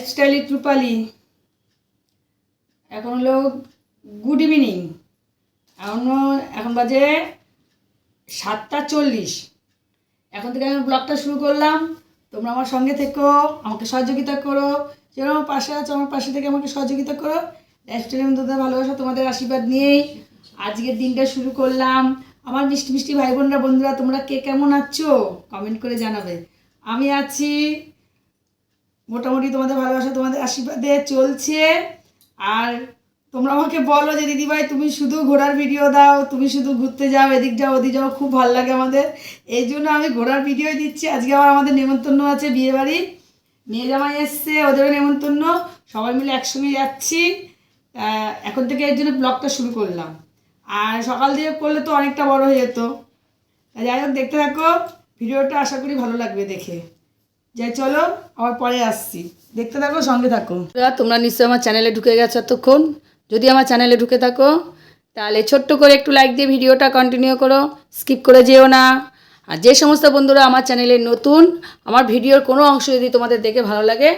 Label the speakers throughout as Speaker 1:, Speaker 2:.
Speaker 1: Lifestyle রূপালি এখন হলো good evening এখনও এখন বাজে সাতটা চল্লিশ। এখন থেকে আমি ব্লগটা শুরু করলাম। তোমরা আমার সঙ্গে থেকো, আমাকে সহযোগিতা করো। যেরকম আমার পাশে আছো, আমার পাশে থেকে আমাকে সহযোগিতা করো। লাইফস্টাইলের মধ্যে ভালোবাসা তোমাদের আশীর্বাদ নিয়েই আজকের দিনটা শুরু করলাম। আমার মিষ্টি মিষ্টি ভাই বোনরা, বন্ধুরা, তোমরা কে কেমন আছো? কমেন্ট করে জানাবে। আমি আছি মোটামুটি তোমাদের ভালোবাসা তোমাদের আশীর্বাদে চলছে। আর তোমরা আমাকে বলো যে, দিদিভাই, তুমি শুধু ঘোরার ভিডিও দাও, তুমি শুধু ঘুরতে যাও, এদিক যাও, ওদিক যাও, খুব ভালো লাগে আমাদের। এই জন্য আমি ঘোরার ভিডিও দিচ্ছি। আজকে আবার আমাদের নেমন্তন্ন আছে, বিয়ে বাড়ি। মেয়ে জামাই এসছে, ওদেরও নেমন্তন্ন। সবাই মিলে একসঙ্গে যাচ্ছি। এখন থেকে এর জন্য ব্লগটা শুরু করলাম। আর সকাল দিয়ে করলে তো অনেকটা বড় হয়ে যেত। যাই হোক, দেখতে থাকো। ভিডিওটা আশা করি ভালো লাগবে দেখে। যাই, চলো। আবার পরে আসছি। দেখতে থাকো, সঙ্গে থাকো। তোমরা নিশ্চয়ই আমার চ্যানেলে ঢুকে গেছো এতক্ষণ। যদি আমার চ্যানেলে ঢুকে থাকো, তাহলে ছোট্ট করে একটু লাইক দিয়ে ভিডিওটা কন্টিনিউ করো। স্কিপ করে যেও না। আর যে সমস্ত বন্ধুরা আমার চ্যানেলে নতুন, আমার ভিডিওর কোনো অংশ যদি তোমাদের দেখে ভালো লাগে,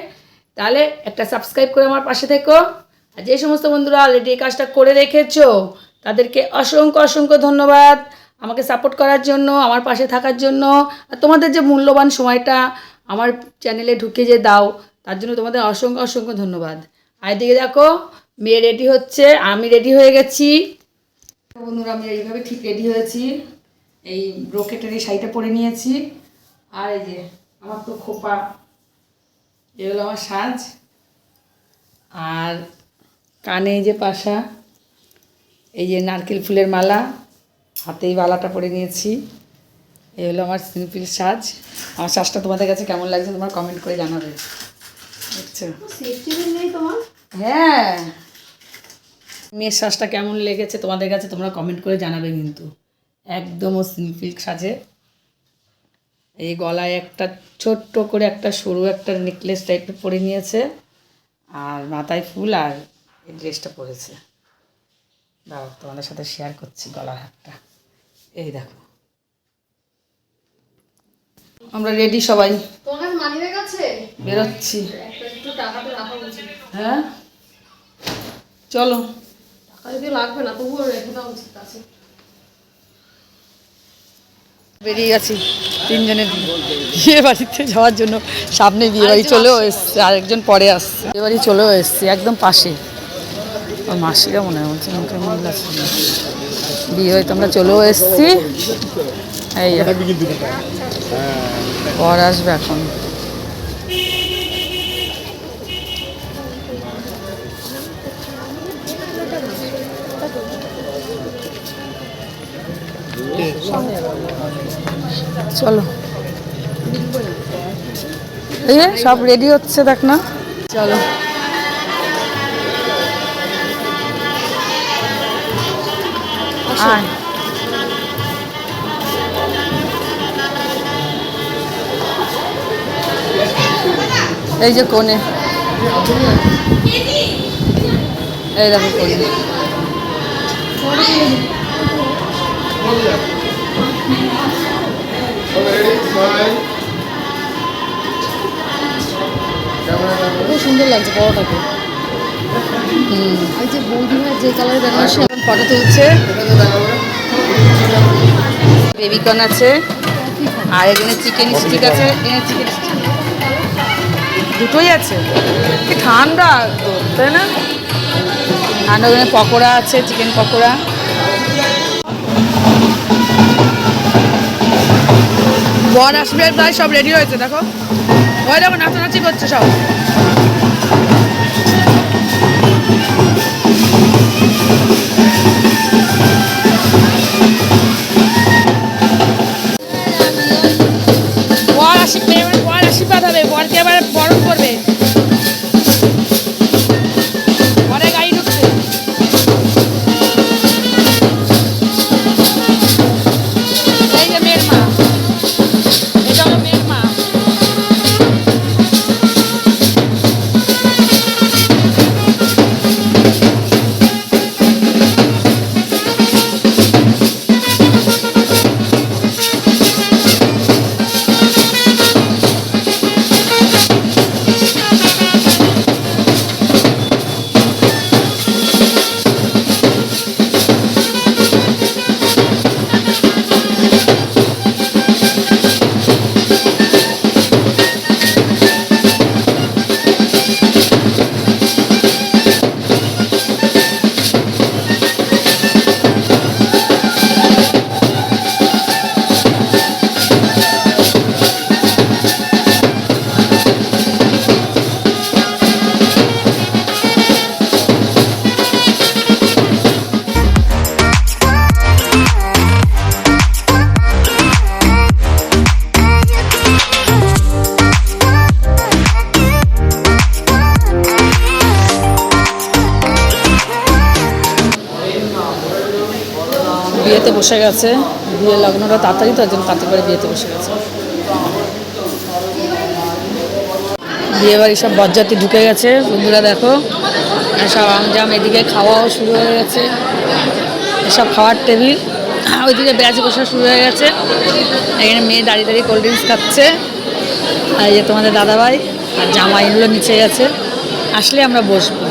Speaker 1: তাহলে একটা সাবস্ক্রাইব করে আমার পাশে থেকো। আর যে সমস্ত বন্ধুরা অলরেডি এই কাজটা করে রেখেছো, তাদেরকে অসংখ্য অসংখ্য ধন্যবাদ। আমাকে সাপোর্ট করার জন্য, আমার পাশে থাকার জন্য। আর তোমাদের যে মূল্যবান সময়টা আমার চ্যানেলে ঢুকে যে দাও, তার জন্য তোমাদের অসংখ্য অসংখ্য ধন্যবাদ। আর এদিকে দেখো, মেয়ে রেডি হচ্ছে, আমি রেডি হয়ে গেছি। বন্ধুরা, আমি এইভাবে ঠিক রেডি হয়েছি। এই ব্রোকেটের এই শাড়িটা পরে নিয়েছি। আর এই যে, আমার তো খোপা এগুলো আমার সাজ। আর কানে এই যে পাশা, এই যে নারকেল ফুলের মালা হাতে এই বালাটা পরে নিয়েছি। এই হলো আমার সিম্পল সাজ। আমার সাজটা তোমাদের কাছে কেমন লাগছে তোমার কমেন্ট করে জানাবে। দেখছ? হ্যাঁ। মেয়ের সাজটা কেমন লেগেছে তোমাদের কাছে তোমরা কমেন্ট করে জানাবে কিন্তু। একদম ও সিম্পল সাজে। এই গলায় একটা ছোট্ট করে একটা সরু একটা নেকলেস টাইপের পরে নিয়েছে। আর মাথায় ফুল আর এই ড্রেসটা পরেছে। দাও তোমাদের সাথে শেয়ার করছি গলার হাতটা এই দেখো। আমরা রেডি সবাই।
Speaker 2: মানি আছে
Speaker 1: বেরোচ্ছি।
Speaker 2: একটা একটু টাকা তো রাখা উচিত।
Speaker 1: হ্যাঁ? চলো।
Speaker 2: টাকা যদি লাগবে না তবুও রেখে দেওয়া উচিত আছে।
Speaker 1: বেরিয়ে গেছি তিনজনের বিয়ে বাড়িতে যাওয়ার জন্য সামনে বিয়ে বাড়ি চলেও এসছে আরেকজন পরে আসছে। বিয়ে বাড়ি চলেও এসছে একদম পাশে। মাসিরা মনে হয় বলছে মুখে মহিলা ছিল বিয়ে বাড়িতে আমরা চলেও এসছি। এই পর আসবে এখন। চলো। এই সব রেডি হচ্ছে দেখ না। চলো। আয়। এই যে কোণে। এই দেখো কোণে।
Speaker 2: খুব সুন্দর লাগছে যে যে
Speaker 1: এখন ফটো তুলছে। আছে। আর এখানে চিকেন স্টিক আছে। চিকেন দুটোই আছে। কি ঠান্ডা তাই না? ঠান্ডা ওখানে পকোড়া আছে চিকেন পকোড়া। বর আসবে, প্রায় সব রেডি হয়েছে, দেখো। ওই দেখো, নাচানাচি করছে সব। বর আশীর্বাদ হবে, বরকে এবার বিয়েতে বসে গেছে বিয়ে লগ্নটা তাড়াতাড়ি তো একজন তাড়াতাড়ি করে বিয়েতে বসে গেছে। বিয়ে বাড়ি সব বরযাত্রী ঢুকে গেছে, বন্ধুরা দেখো সব আমজাম এদিকে খাওয়াও শুরু হয়ে গেছে, এসব খাওয়ার টেবিল, ওইদিকে ব্যাচ বসা শুরু হয়ে গেছে, এখানে মেয়ে দাঁড়িয়ে দাঁড়িয়ে কোল্ড ড্রিঙ্কস খাচ্ছে, আর এই যে তোমাদের দাদাভাই আর জামাইগুলো নিচে গেছে, আসলে আমরা বসবো।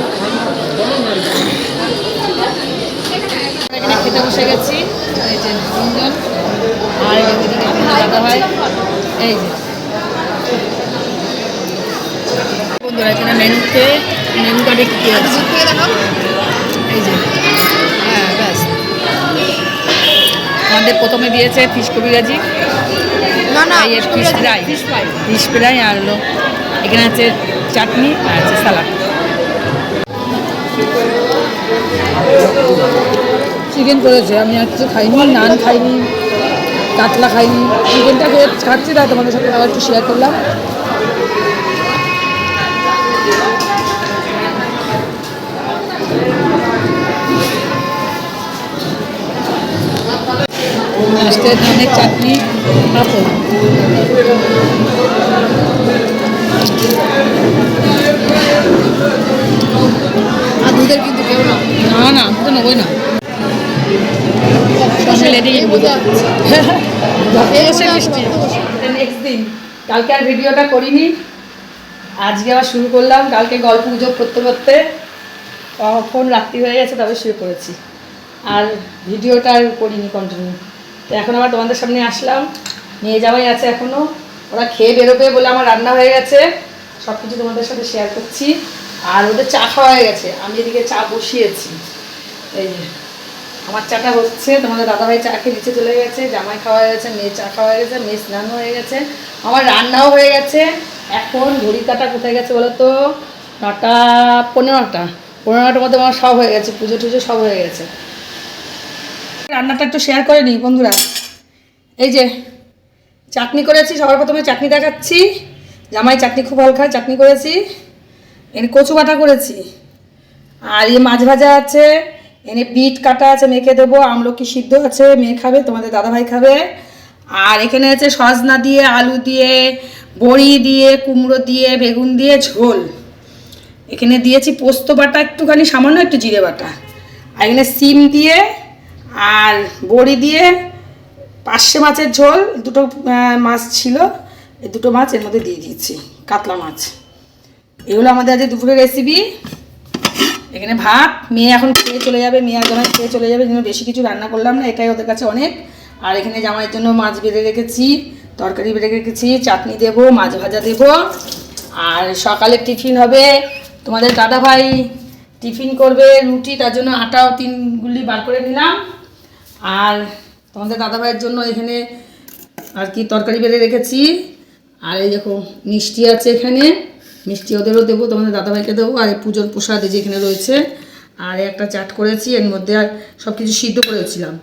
Speaker 1: এখানে খেতে বসে গেছি। যে তিনজন। আর এদিকে এই যে। বন্ধুরা এখানে মেনুতে মেনু কার্ডে কী আছে? এই যে। হ্যাঁ ব্যাস। আমাদের প্রথমে দিয়েছে ফিশ কবিরাজি
Speaker 2: না না
Speaker 1: এই fish fry
Speaker 2: fish fry
Speaker 1: fish fry আর হলো এখানে আছে চাটনি আর আছে সালাড চিকেন করেছে, আমি আর কিছু খাইনি, নান খাইনি, কাতলা খাইনি চিকেনটা খাচ্ছি, তাই তোমাদের সাথে আবার একটু শেয়ার করলাম। অনেক চাটনি
Speaker 2: আর দুধের কিন্তু না
Speaker 1: না আমি তো নেবই না। নেক্সট দিন কালকে আর ভিডিওটা করিনি। আজকে আবার শুরু করলাম। কালকে গল্প গুজব করতে করতে কখন রাত্রি হয়ে গেছে তবে শুয়ে পড়েছি। আর ভিডিওটা আর করিনি কন্টিনিউ তো এখন আবার তোমাদের সামনে আসলাম। নিয়ে যাওয়াই আছে এখনও ওরা খেয়ে বেরোবে বলে আমার রান্না হয়ে গেছে। সব কিছু তোমাদের সাথে শেয়ার করছি। আর ওদের চা খাওয়া হয়ে গেছে। আমি এদিকে চা বসিয়েছি। এই যে। আমার চাটা হচ্ছে, তোমাদের দাদাভাই চা খেয়ে নিচে চলে গেছে, জামাই খাওয়া গেছে মেয়ে চা খাওয়া গেছে মেয়ে স্নান হয়ে গেছে, আমার রান্নাও হয়ে গেছে। এখন ঘড়ি কাটা কোথায় গেছে বলো তো নটা পনেরোটা পনেরোটার মধ্যে আমার সব হয়ে গেছে, পুজো টুজো সব হয়ে গেছে। রান্নাটা একটু শেয়ার করে নিই বন্ধুরা। এই যে, চাটনি করেছি, সবার প্রথমে চাটনি দেখাচ্ছি। জামাই চাটনি খুব ভালো খায় চাটনি করেছি এনে কচু বাটা করেছি। আর এই মাছ ভাজা আছে এনে বিট কাটা আছে, মেখে দেবো, আমলকি সিদ্ধ আছে, মেয়ে খাবে, তোমাদের দাদাভাই খাবে। আর এখানে আছে সজনা দিয়ে, আলু দিয়ে, বড়ি দিয়ে, কুমড়ো দিয়ে, বেগুন দিয়ে, ঝোল। এখানে দিয়েছি পোস্ত বাটা, একটুখানি সামান্য একটু জিরে বাটা। আর এখানে সিম দিয়ে আর বড়ি দিয়ে পার্শে মাছের ঝোল, দুটো মাছ ছিল, এই দুটো মাছ এর মধ্যে দিয়ে দিয়েছি, কাতলা মাছ। এগুলো আমাদের আজকে দুপুরের রেসিপি এখানে ভাত, মেয়ে এখন খেয়ে চলে যাবে, মেয়ে জামাই খেয়ে চলে যাবে জন্য বেশি কিছু রান্না করলাম না, এটাই ওদের কাছে অনেক। আর এখানে জামাইয়ের জন্য মাছ বেড়ে রেখেছি, তরকারি বেড়ে রেখেছি, চাটনি দেবো, মাছ ভাজা দেবো। আর সকালে টিফিন হবে তোমাদের দাদা ভাই। টিফিন করবে রুটি, তার জন্য আটাও তিন গুলি বার করে নিলাম। আর তোমাদের দাদা ভাইয়ের জন্য এখানে আর কি তরকারি বেড়ে রেখেছি। আর এই দেখো মিষ্টি আছে এখানে। মিষ্টি ওদেরও দেবো, তোমাদের দাদাভাইকে দেবো, আর পুজোর প্রসাদ এই যে রয়েছে, আর একটা চাট করেছি, এর মধ্যে আর সব কিছু সিদ্ধ করেছিলাম।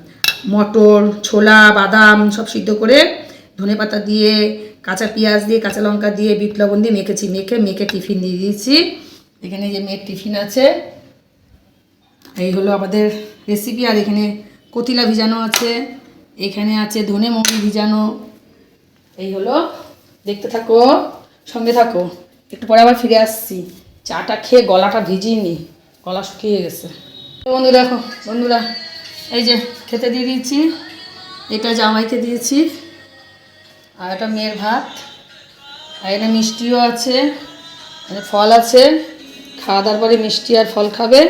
Speaker 1: মটর, ছোলা, বাদাম সব সিদ্ধ করে ধনে পাতা দিয়ে, কাঁচা পেঁয়াজ দিয়ে, কাঁচা লঙ্কা দিয়ে, বিট লবণ দিয়ে মেখেছি, মেখে মেখে টিফিন দিয়ে দিয়েছি। এখানে যে মেয়ের টিফিন আছে, এই হলো আমাদের রেসিপি আর এখানে কতিলা ভিজানো আছে, এখানে আছে ধনে মৌরি ভিজানো, এই হলো, দেখতে থাকো, সঙ্গে থাকো। একটু পরে আবার ফিরে আসছি। চাটা খেয়ে গলাটা ভিজিয়ে গলা শুকিয়ে গেছে। বন্ধু দেখো, বন্ধুরা, এই যে খেতে দিয়ে দিয়েছি, এটা জামাইকে দিয়েছি, আর এটা মেয়ের ভাত, আর এখানে মিষ্টিও আছে ফল আছে খাওয়া দাওয়ার পরে মিষ্টি আর ফল খাবে।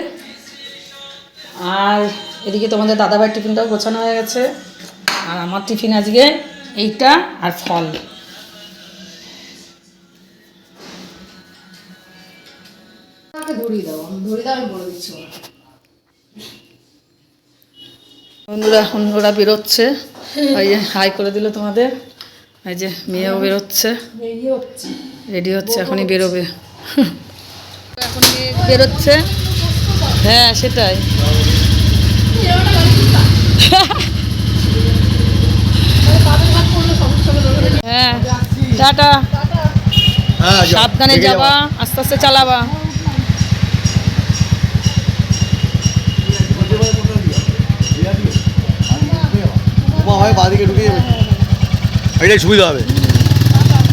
Speaker 1: আর এদিকে তোমাদের দাদাভাই টিফিনটাও গোছানো হয়ে গেছে, আর আমার টিফিন আজকে এইটা আর ফল।
Speaker 2: ধরিয়ে দাও ধরিয়ে দাও আমি বলে দিচ্ছি
Speaker 1: বন্ধুরা এখন ওরা বেরোচ্ছে। ওই যে হাই করে দিল তোমাদের। এই যে মেয়েও বেরোচ্ছে। রেডি হচ্ছে। এখনই বেরোবে। এখন বেরোচ্ছে? হ্যাঁ সেটাই। হ্যাঁ টাটা।
Speaker 3: হ্যাঁ
Speaker 1: সাবধানে যাবা আস্তে আস্তে চালাবা।
Speaker 3: হয় বাদিকে ঢুকে যাবে। এটাই সুবিধা হবে।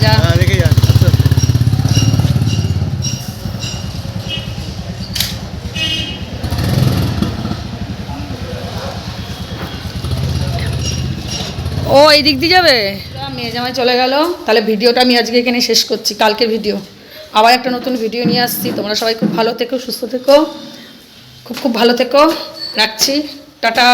Speaker 3: হ্যাঁ যান আচ্ছা।
Speaker 1: ও এই দিক দিয়ে যাবে? মেয়ে জামাই চলে গেল। তাহলে ভিডিওটা আমি আজকে এখানে শেষ করছি কালকের ভিডিও। আবার একটা নতুন ভিডিও নিয়ে আসছি। তোমরা সবাই খুব ভালো থেকো সুস্থ থেকো। খুব খুব ভালো থেকো। রাখছি। টাটা।